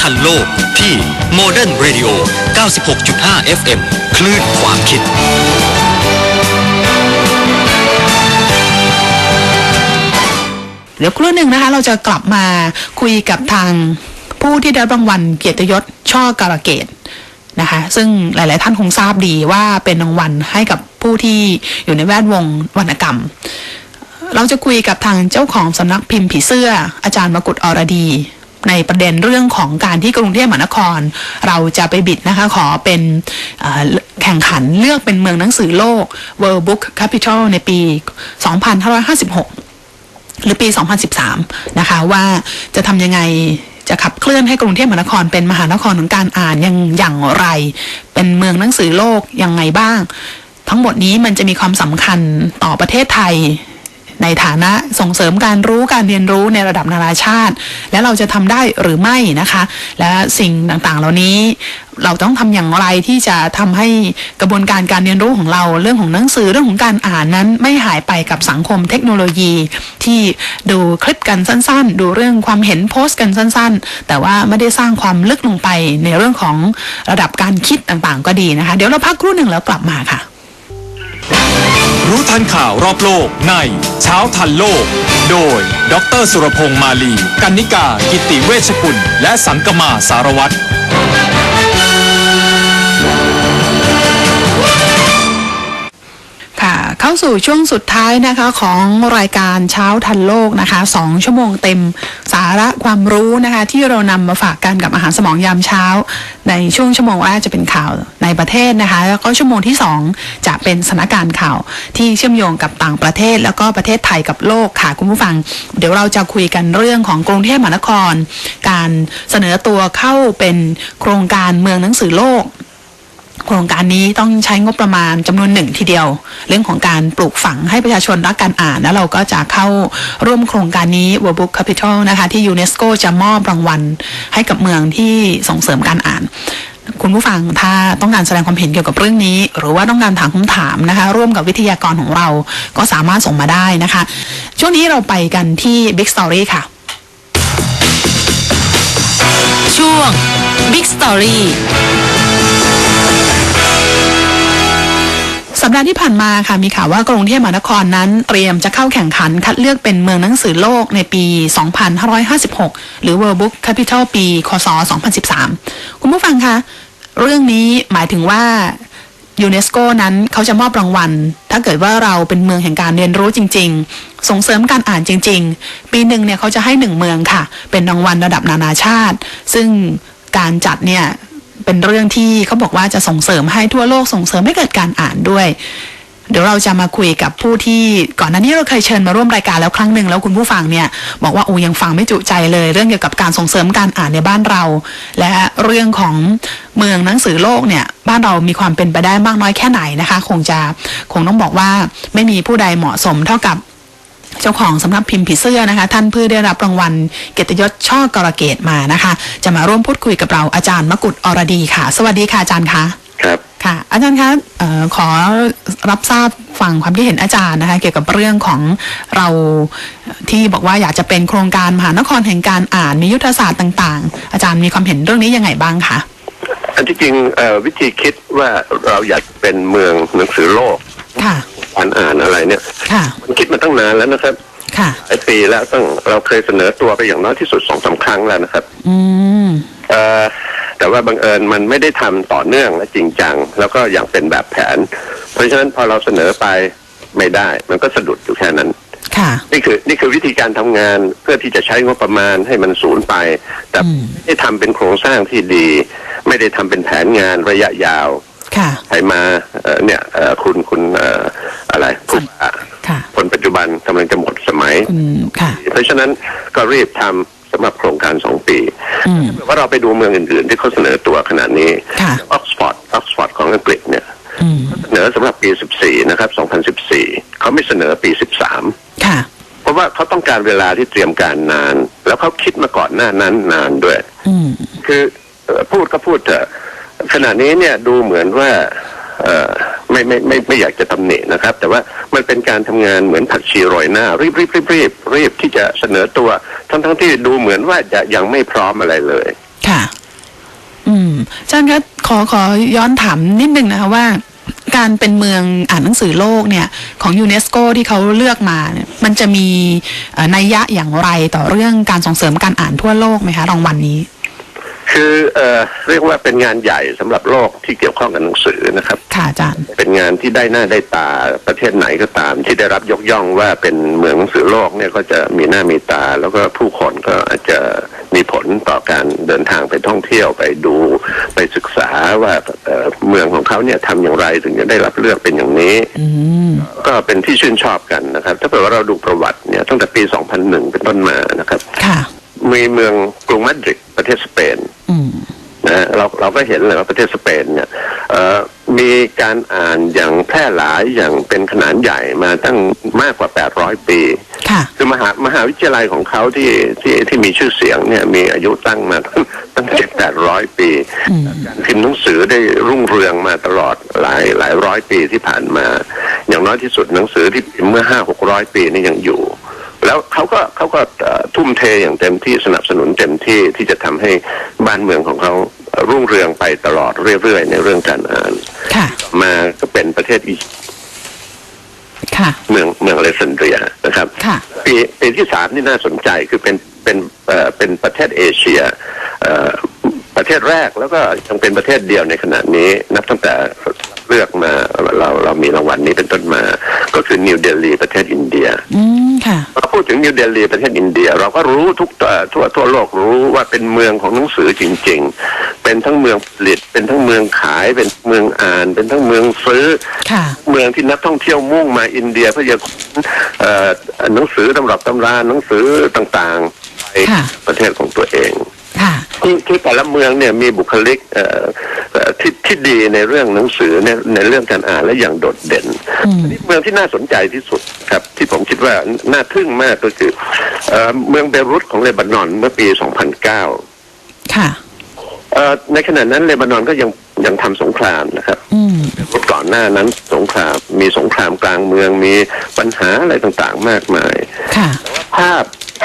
ทันโลกที่ Modern Radio 96.5 FM คลื่นความคิด เดี๋ยวครู่หนึ่งนะคะ เราจะกลับมาคุยกับทางผู้ที่ได้รับรางวัลเกียรติยศช่อการะเกตนะคะซึ่งหลาย ๆ ท่านคงทราบดีว่าเป็นรางวัลให้กับผู้ที่อยู่ในแวดวงวรรณกรรม เราจะคุยกับทางเจ้าของสำนักพิมพ์ผีเสื้อ อาจารย์มกุฎอรดี ในประเด็นเรื่องของการที่กรุงเทพมหานคร เราจะไปบิดนะคะขอเป็นแข่งขันเลือกเป็นเมืองหนังสือโลก World Book Capital ในปี 2556 หรือปี 2013 นะคะว่าจะทำยังไงจะขับเคลื่อนให้กรุงเทพมหานครเป็นมหานครของการอ่านยังอย่างไร เป็นเมืองหนังสือโลกยังไงบ้าง ทั้งหมดนี้มันจะมีความสำคัญต่อประเทศไทย ในฐานะส่งเสริมการรู้การเรียนรู้ในระดับนานาชาติ และเราจะทำได้หรือไม่นะคะ และสิ่งต่างๆ เหล่านี้เราต้องทำอย่างไรที่จะทำให้กระบวนการการเรียนรู้ของเราเรื่องของหนังสือเรื่องของการอ่านนั้น ไม่หายไปกับสังคมเทคโนโลยี ที่ดูคลิปกันสั้น ๆ ดูเรื่องความเห็นโพสต์กันสั้น ๆ แต่ว่าไม่ได้สร้างความลึกลงไปในเรื่องของระดับการคิดต่างๆ ก็ดีนะคะ เดี๋ยวเราพักครู่หนึ่งแล้วกลับมาค่ะ รู้ทันข่าวรอบโลกใน เช้าทันโลก โดย ดรสุรพงษ์มาลี กันนิกา กิติเวชกุล และสังกมาสารวัตราสู่ช่วงสุดท้ายนะคะของรายการเช้าทันโลกนะคะสองชั่วโมงเต็มสาระความรู้นะคะที่เรานำมาฝากกันกับอาหารสมองยามเช้า ในช่วงชั่วโมงแรกจะเป็นข่าวในประเทศนะคะ แล้วก็ชั่วโมงที่สองจะเป็นสถานการณ์ข่าวที่เชื่อมโยงกับต่างประเทศ แล้วก็ประเทศไทยกับโลกค่ะคุณผู้ฟัง เดี๋ยวเราจะคุยกันเรื่องของกรุงเทพมหานคร การเสนอตัวเข้าเป็นโครงการเมืองหนังสือโลก โครงการนี้ต้องใช้งบประมาณจำนวนหนึ่งทีเดียว เรื่องของการปลูกฝังให้ประชาชนรักการอ่าน แล้วเราก็จะเข้าร่วมโครงการนี้ World Book Capital นะคะที่ยูเนสโกจะมอบรางวัลให้กับเมืองที่ส่งเสริมการอ่านคุณผู้ฟังถ้าต้องการแสดงความเห็นเกี่ยวกับเรื่องนี้ หรือว่าต้องการถามคำถามนะคะ ร่วมกับวิทยากรของเราก็สามารถส่งมาได้นะคะ ช่วงนี้เราไปกันที่ Big Story ค่ะ ช่วง Big Story สัปดาห์ที่ผ่านมาค่ะมีข่าวว่ากรุงเทพมหานครนั้น เตรียมจะเข้าแข่งขันคัดเลือกเป็นเมืองหนังสือโลกในปี 2556 หรือ World Book Capital ปี คศ 2013 คุณผู้ฟังคะเรื่องนี้หมายถึงว่ายูเนสโกนั้นเขาจะมอบรางวัล ถ้าเกิดว่าเราเป็นเมืองแห่งการเรียนรู้จริง ๆ ส่งเสริมการอ่านจริง ๆ ปีหนึ่งเนี่ยเขาจะให้หนึ่งเมืองค่ะ เป็นรางวัลระดับนานาชาติ ซึ่งการจัดเนี่ย เป็นเรื่องที่เขาบอกว่าจะส่งเสริมให้ทั่วโลกส่งเสริมให้เกิดการอ่านด้วย เดี๋ยวเราจะมาคุยกับผู้ที่ก่อนหน้านี้เราเคยเชิญมาร่วมรายการแล้วครั้งหนึ่งแล้วคุณผู้ฟังเนี่ย บอกว่าโอ้ยังฟังไม่จุใจเลย เรื่องเกี่ยวกับการส่งเสริมการอ่านในบ้านเรา และเรื่องของเมืองหนังสือโลกเนี่ยบ้านเรามีความเป็นไปได้มากน้อยแค่ไหนนะคะ คงจะคงต้องบอกว่าไม่มีผู้ใดเหมาะสมเท่ากับ เจ้าของสำนักพิมพ์ผีเสื้อนะคะ ท่านเพื่อได้รับรางวัลเกียรติยศช่อกรเกตมานะคะ จะมาร่วมพูดคุยกับเราอาจารย์มกุฎอรดีค่ะ สวัสดีค่ะอาจารย์คะครับค่ะอาจารย์คะเอ่อขอรับทราบฟังความคิดเห็นอาจารย์นะคะ เกี่ยวกับเรื่องของเราที่บอกว่าอยากจะเป็นโครงการมหานครแห่งการอ่านมียุทธศาสตร์ต่าง ๆ อาจารย์มีความเห็นเรื่องนี้ยังไงบ้างคะอันที่จริงเอ่อวิธีคิดว่าเราอยากเป็นเมืองหนังสือโลกค่ะ การอ่านอะไรเนี่ยค่ะมันคิดมาตั้งนานแล้วนะครับค่ะหลายปีแล้วตั้งเราเคยเสนอตัวไปอย่างน้อยที่สุดสองสาครั้งแล้วนะครับ อืมเอ่อแต่ว่าบังเอิญมันไม่ได้ทำต่อเนื่องและจริงจัง แล้วก็อย่างเป็นแบบแผน เพราะฉะนั้นพอเราเสนอไปไม่ได้ มันก็สะดุดอยู่แค่นั้นค่ะนี่คือนี่คือวิธีการทำงานเพื่อที่จะใช้งบประมาณให้มันศูนย์ไป แต่อืมไม่ได้ทำเป็นโครงสร้างที่ดี ไม่ได้ทำเป็นแผนงานระยะยาวค่ะ ใครมาเอ่อเนี่ยเอ่อคุณคุณเอ่ออะไรผู้ว่าค่ะคนปัจจุบันกำลังจะหมดสมัยคุณค่ะเพราะฉะนั้นก็รีบทำสำหรับโครงการสองปีอืมว่าเราไปดูเมืองอื่น ๆ ที่เขาเสนอตัวขนาดนี้ค่ะออกซฟอร์ดออกซฟอร์ดของอังกฤษเนี่ยอืมเสนอสำหรับปี 14 นะครับ 2014 เขาไม่เสนอปี 13 ค่ะ เพราะว่าเขาต้องการเวลาที่เตรียมการนาน แล้วเขาคิดมาก่อนหน้านั้นนานด้วยอืมคือเอ่อพูดก็พูดเถอะ ขณะนี้เนี่ยดูเหมือนว่าไม่ไม่ไม่ไม่อยากจะตำหนินะครับ แต่ว่ามันเป็นการทำงานเหมือนผักชีโรยหน้า รีบรีบรีบรีบรีบที่จะเสนอตัว ทั้งทั้งที่ดูเหมือนว่าจะยังไม่พร้อมอะไรเลย ค่ะอาจารย์คะขอขอย้อนถามนิดนึงนะคะว่า การเป็นเมืองอ่านหนังสือโลกเนี่ย ของยูเนสโกที่เขาเลือกมาเนี่ยมันจะมีนัยยะอย่างไรต่อเรื่องการส่งเสริมการอ่านทั่วโลกไหมคะรางวัลนี้ คือเอ่อเรียกว่าเป็นงานใหญ่สำหรับโลกที่เกี่ยวข้องกับหนังสือนะครับ ค่ะอาจารย์ เป็นงานที่ได้หน้าได้ตาประเทศไหนก็ตาม ที่ได้รับยกย่องว่าเป็นเมืองหนังสือโลกเนี่ยก็จะมีหน้ามีตา แล้วก็ผู้คนก็อาจจะมีผลต่อการเดินทางไปท่องเที่ยวไปดูไปศึกษาว่าเอ่อเมืองของเขาเนี่ยทำอย่างไรถึงจะได้รับเลือกเป็นอย่างนี้อืมก็เป็นที่ชื่นชอบกันนะครับ ถ้าเกิดว่าเราดูประวัติเนี่ยตั้งแต่ปี 2001 เป็นต้นมานะครับค่ะมีเมืองกรุงมาดริดประเทศสเปนอืม นะเราเราก็เห็นเลยว่าประเทศสเปนเนี่ยเอ่อมีการอ่านอย่างแพร่หลายอย่างเป็นขนาดใหญ่มาตั้งมากกว่า 800 ปีค่ะคือมหามหาวิทยาลัยของเขาที่ที่ที่มีชื่อเสียงเนี่ยมีอายุตั้งมาตั้งเจ็ดแปดร้อยปีอืมการพิมพ์หนังสือได้รุ่งเรืองมาตลอดหลายหลายร้อยปีที่ผ่านมา อย่างน้อยที่สุดหนังสือที่พิมพ์เมื่อห้าหกร้อยปีนี่ยังอยู่ แล้วเขาก็เขาก็เอ่อทุ่มเทอย่างเต็มที่สนับสนุนเต็มที่ที่จะทำให้บ้านเมืองของเขาเอ่อรุ่งเรืองไปตลอดเรื่อยๆ ในเรื่องการอ่านค่ะมาก็เป็นประเทศอียิปต์ค่ะเมืองเมืองอเลกซานเดรียนะครับค่ะปีปีที่สามนี่น่าสนใจคือเป็นเป็นเอ่อเป็นประเทศเอเชียเอ่อประเทศแรกแล้วก็ยังเป็นประเทศเดียวในขณะนี้ นับตั้งแต่ เลือกมาเราเรามีรางวัลนี้เป็นต้นมา ก็คือนิวเดลีประเทศอินเดียอืมค่ะพอพูดถึงนิวเดลีประเทศอินเดีย เราก็รู้ทุกเอ่อทั่วทั่วโลกรู้ว่าเป็นเมืองของหนังสือจริง ๆ เป็นทั้งเมืองผลิตเป็นทั้งเมืองขายเป็นเมืองอ่าน เป็นทั้งเมืองซื้อค่ะเมืองที่นักท่องเที่ยวมุ่งมาอินเดียเพื่อจะเอ่อหนังสือตำรับตำราหนังสือต่างๆไปค่ะประเทศของตัวเองค่ะที่ที่แต่ละเมืองเนี่ยมีบุคลิกเอ่อเอ่อ ที่ที่ดีในเรื่องหนังสือในในเรื่องการอ่านและอย่างโดดเด่นอืมเมืองที่น่าสนใจที่สุดครับ ที่ผมคิดว่าน่าทึ่งมากก็คือเอ่อเมืองเบรุตของเลบานอนเมื่อปี 2009 ค่ะเอ่อในขณะนั้นเลบานอนก็ยังยังทำสงครามนะครับอืมก่อนหน้านั้นสงครามมีสงครามกลางเมืองมีปัญหาอะไรต่างๆ มากมายค่ะภาพ เ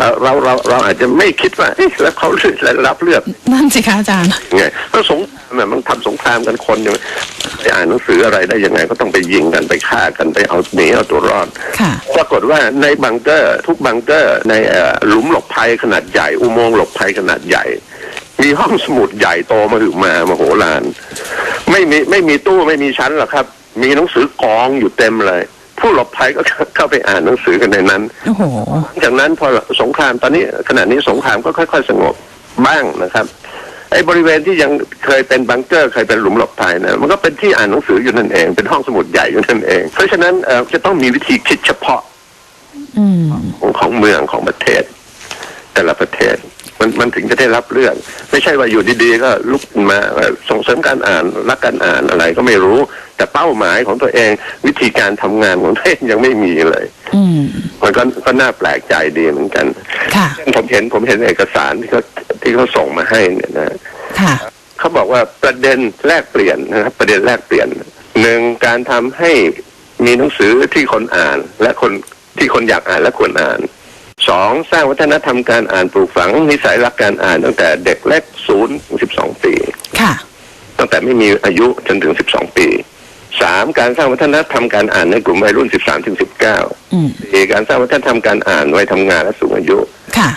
อ่อเราเราเราอาจจะไม่คิดว่าเอ๊ะแล้วเขาเลือกและรับเลือกนั่นสิคะอาจารย์ไงก็สงครามอะมันทำสงครามกันคนยังไปอ่านหนังสืออะไรได้ยังไงก็ต้องไปยิงกันไปฆ่ากันไปเอาหนีเอาตัวรอดค่ะปรากฏว่าในบังเกอร์ ทุกบังเกอร์ ในเอ่อหลุมหลบภัยขนาดใหญ่ อุโมงค์หลบภัยขนาดใหญ่ มีห้องสมุดใหญ่โตมาถึงมามโหฬารไม่มีไม่มีตู้ไม่มีชั้นหรอกครับ มีหนังสือกองอยู่เต็มเลย ผู้หลบภัยก็เข้าไปอ่านหนังสือกันในนั้นโอ้โหหลังจากนั้นพอสงครามตอนนี้ขณะนี้สงครามก็ค่อย ๆ สงบบ้างนะครับไอ้บริเวณที่ยังเคยเป็นบังเกอร์เคยเป็นหลุมหลบภัยนะมันก็เป็นที่อ่านหนังสืออยู่นั่นเอง เป็นห้องสมุดใหญ่อยู่นั่นเอง เพราะฉะนั้นเอ่อจะต้องมีวิธีคิดเฉพาะอืมของของเมืองของประเทศ แต่ละประเทศ มันมันถึงจะได้รับเลือกไม่ใช่ว่าอยู่ดีๆก็ลุกขึ้นมาเอ่อส่งเสริมการอ่านรักการอ่านอะไรก็ไม่รู้ แต่เป้าหมายของตัวเองวิธีการทำงานของตัวเองยังไม่มีเลยอืมมันก็ก็น่าแปลกใจดีเหมือนกันค่ะผมเห็นผมเห็นเอกสารที่เขาที่เขาส่งมาให้เนี่ยนะค่ะเขาบอกว่าประเด็นแลกเปลี่ยนนะครับ ประเด็นแลกเปลี่ยนหนึ่งการทำให้มีหนังสือที่คนอ่านและคนที่คนอยากอ่านและควรอ่าน สองสร้างวัฒนธรรมการอ่านปลูกฝังนิสัยรักการอ่านตั้งแต่เด็กเล็กศูนย์ถึงสิบสองปี ค่ะ ตั้งแต่ไม่มีอายุจนถึงสิบสองปีสามการสร้างวัฒนธรรมการอ่านในกลุ่มวัยรุ่นสิบสามถึงสิบเก้าอืมสี่การสร้างวัฒนธรรมการอ่านวัยทำงานและสูงอายุ ค่ะ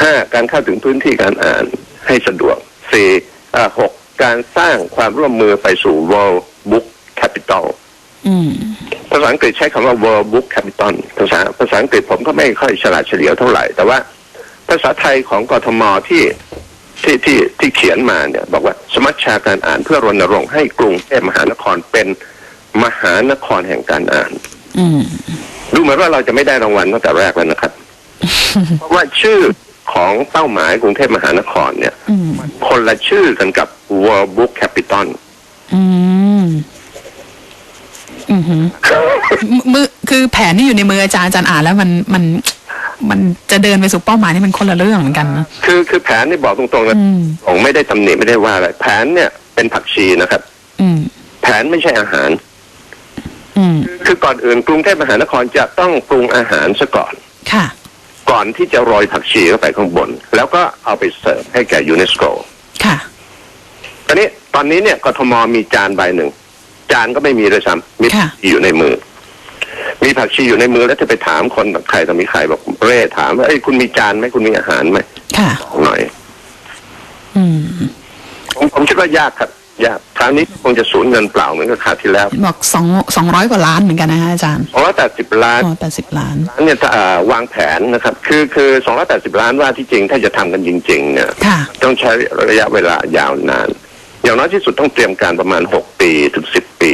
ห้าการเข้าถึงพื้นที่การอ่านให้สะดวกสี่อ่าหกการสร้างความร่วมมือไปสู่ World Book Capital อืม ภาษาอังกฤษใช้คำว่า World Book Capital ภาษาภาษาอังกฤษผมก็ไม่ค่อยฉลาดเฉลียวเท่าไหร่ แต่ว่าภาษาไทยของกทมที่ที่ที่ที่เขียนมาเนี่ย บอกว่าสมัชชาการอ่านเพื่อรณรงค์ให้กรุงเทพมหานครเป็นมหานครแห่งการอ่านอืมดูเหมือนว่าเราจะไม่ได้รางวัลตั้งแต่แรกแล้วนะครับ เพราะว่าชื่อของเป้าหมายกรุงเทพมหานครเนี่ยอืมคนละชื่อกันกับ World Book Capital อื มอือหือมือคือแผนที่อยู่ในมืออาจารย์อาจารย์อ่านแล้วมันมันมันจะเดินไปสู่เป้าหมายนี่มันคนละเรื่องเหมือนกันนะคือคือแผนนี่บอกตรงๆนะอืมผมไม่ได้ตำหนิไม่ได้ว่าอะไรแผนเนี่ยเป็นผักชีนะครับ อืมแผนไม่ใช่อาหารอืมคือก่อนอื่นกรุงเทพมหานครจะต้องปรุงอาหารซะก่อนค่ะ ก่อนที่จะโรยผักชีเข้าไปข้างบน แล้วก็เอาไปเสิร์ฟให้แก่ยูเนสโกค่ะอนนี้ตอนนี้เนี่ยกทมมีจานใบหนึ่ง จานก็ไม่มีเลยซ้ำมีค่ะอยู่ในมือ มีผักชีอยู่ในมือแล้วจะไปถามคนใครต่อมีใครบอกเร่ถามว่าเอ้ยคุณมีจานไหมคุณมีอาหารไหมค่ะบอกหน่อย อืมผมผมคิดว่ายากครับยากคราวนี้คงจะสูญเงินเปล่าเหมือนกับคราวที่แล้ว บอกสองสองร้อยกว่าล้านเหมือนกันนะคะอาจารย์สองร้อยแปดสิบล้านอ๋อแปดสิบล้านล้านเนี่ยถ้าเอ่อวางแผนนะครับ คือคือสองร้อยแปดสิบล้านว่าที่จริงถ้าจะทำกันจริง ๆ เนี่ยค่ะต้องใช้ระยะเวลายาวนาน อย่างน้อยที่สุดต้องเตรียมการประมาณหกปีถึงสิบปี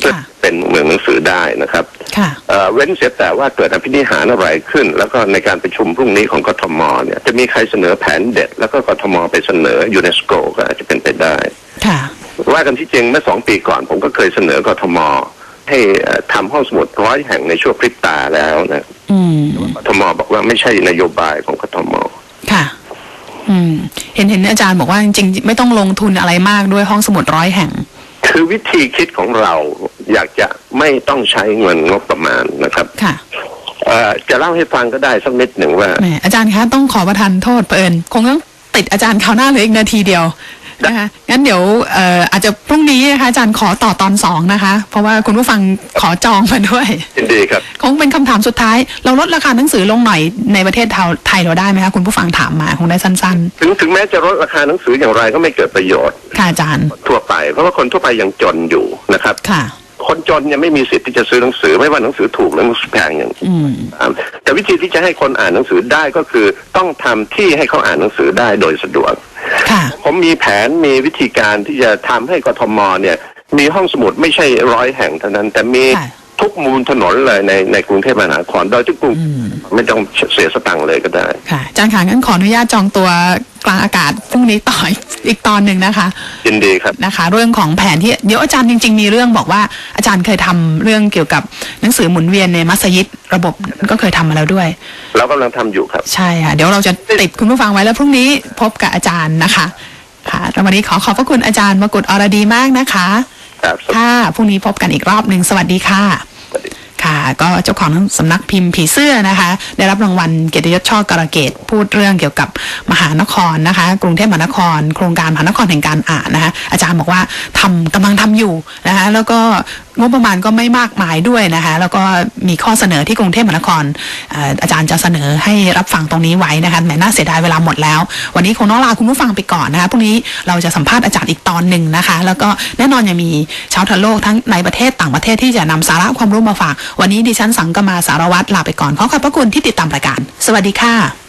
เพื่อค่ะเป็นเมืองหนังสือได้นะครับค่ะเอ่อเว้นเสียแต่ว่าเกิดอภินิหารอะไรขึ้น แล้วก็ในการประชุมพรุ่งนี้ของกทมเนี่ยจะมีใครเสนอแผนเด็ด แล้วก็กทมไปเสนอยูเนสโกก็อาจจะเป็นไปได้ค่ะว่ากันที่จริงเมื่อสองปีก่อน ผมก็เคยเสนอกทมให้เอ่อทำห้องสมุดร้อยแห่งในช่วงพริบตาแล้วนะอืมกทมบอกว่าไม่ใช่นโยบายของกทมค่ะอืม เห็นเห็นอาจารย์บอกว่าจริงๆ ไม่ต้องลงทุนอะไรมากด้วยห้องสมุดร้อยแห่ง คือวิธีคิดของเราอยากจะไม่ต้องใช้เงินงบประมาณนะครับ ค่ะเอ่อจะเล่าให้ฟังก็ได้สักนิดหนึ่งว่าแหมอาจารย์คะต้องขอประทานโทษเปินคงต้องติดอาจารย์คราวหน้าเหลยอีกนาทีเดียว นะคะงั้นเดี๋ยวเอ่ออาจจะพรุ่งนี้นะคะอาจารย์ขอต่อตอนสองนะคะ เพราะว่าคุณผู้ฟังขอจองมาด้วย ยินดีครับ คงเป็นคำถามสุดท้าย เราลดราคาหนังสือลงหน่อยในประเทศไทยเราได้ไหมคะคุณผู้ฟังถามมาคงได้สั้นถึงถึงแม้จะลดราคาหนังสืออย่างไรก็ไม่เกิดประโยชน์ ๆ ค่ะอาจารย์ ทั่วไป เพราะว่าคนทั่วไปยังจนอยู่นะครับ ค่ะ คนจนยังไม่มีสิทธิ์ที่จะซื้อหนังสือ ไม่ว่าหนังสือถูกหรือหนังสือแพงอย่างอืมตามแต่วิธีที่จะให้คนอ่านหนังสือได้ก็คือต้องทำที่ให้เขาอ่านหนังสือได้โดยสะดวกค่ะผมมีแผนมีวิธีการที่จะทำให้กทมเนี่ย มีห้องสมุดไม่ใช่ร้อยแห่งเท่านั้น แต่มีค่ะ ทุกมูลถนนเลยในในกรุงเทพมหานครโดยที่กรุงอืมไม่ต้องเสียสตังค์เลยก็ได้ ค่ะอาจารย์ค่ะงั้นขออนุญาตจองตัวกลางอากาศพรุ่งนี้ต่ออีกตอนหนึ่งนะคะยินดีครับนะคะ เรื่องของแผนที่เดี๋ยวอาจารย์จริง ๆ มีเรื่องบอกว่าอาจารย์เคยทำเรื่องเกี่ยวกับหนังสือหมุนเวียนในมัสยิดระบบก็เคยทำมาแล้วด้วย เรากำลังทำอยู่ครับ ใช่ค่ะเดี๋ยวเราจะติดคุณผู้ฟังไว้แล้วพรุ่งนี้พบกับอาจารย์นะคะ ค่ะแล้ววันนี้ขอขอบพระคุณอาจารย์มกุฎอรดีมากนะคะครับค่ะพรุ่งนี้พบกันอีกรอบหนึ่งสวัสดีค่ะสวัสดี ค่ะ ก็เจ้าของสำนักพิมพ์ผีเสื้อนะคะ ได้รับรางวัลเกียรติยศช่อกระเกต พูดเรื่องเกี่ยวกับมหานครนะคะ กรุงเทพมหานคร โครงการมหานครแห่งการอ่านนะคะอาจารย์บอกว่าทำกำลังทำอยู่นะคะแล้วก็งบประมาณก็ไม่มากมายด้วยนะคะแล้วก็มีข้อเสนอที่กรุงเทพมหานครอาจารย์จะเสนอให้รับฟังตรงนี้ไว้นะคะแหมน่าเสียดายเวลาหมดแล้ว วันนี้คงต้องลาคุณผู้ฟังไปก่อนนะคะพรุ่งนี้เราจะสัมภาษณ์อาจารย์อีกตอนหนึ่งนะคะ แล้วก็แน่นอนยังมีชาวทันโลกทั้งในประเทศต่างประเทศที่จะนำสาระความรู้มาฝากวันนี้ดิฉันสังกมาสารวัตรลาไปก่อนขอขอบพระคุณที่ติดตามรายการ สวัสดีค่ะ